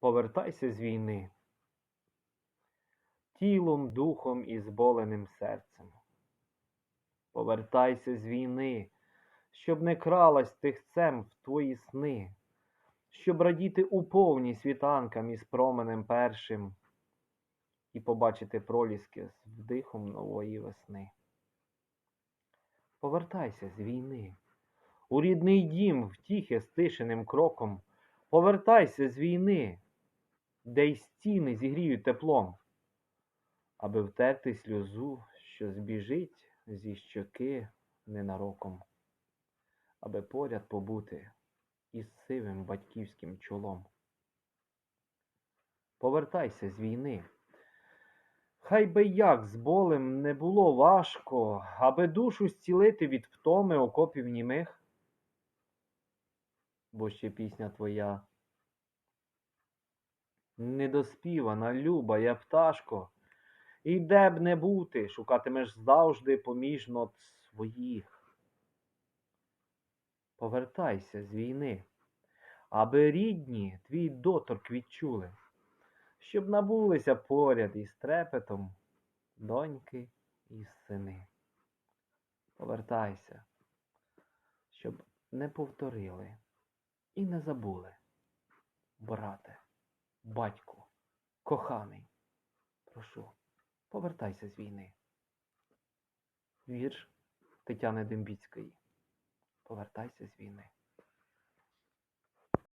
Повертайся з війни. Тілом, духом і зболеним серцем. Повертайся з війни, щоб не кралась тихцем в твої сни, щоб радіти у повні світанкам із променем першим і побачити проліски з вдихом нової весни. Повертайся з війни, у рідний дім втіхи стишеним кроком. Повертайся з війни, де й стіни зігріють теплом, аби втерти сльозу, що збіжить зі щоки ненароком, аби поряд побути із сивим батьківським чолом. Повертайся з війни. Хай би як з болем не було важко, аби душу зцілити від втоми окопів німих. Бо ще пісня твоя недоспівана, люба, я пташко, і де б не бути, шукатимеш завжди поміж нот своїх. Повертайся з війни, аби рідні твій доторк відчули, щоб набулися поряд із трепетом доньки і сини. Повертайся, щоб не повторили і не забули, брате, батьку, коханий, прошу, повертайся з війни. Вірш Тетяни Дембіцької. Повертайся з війни.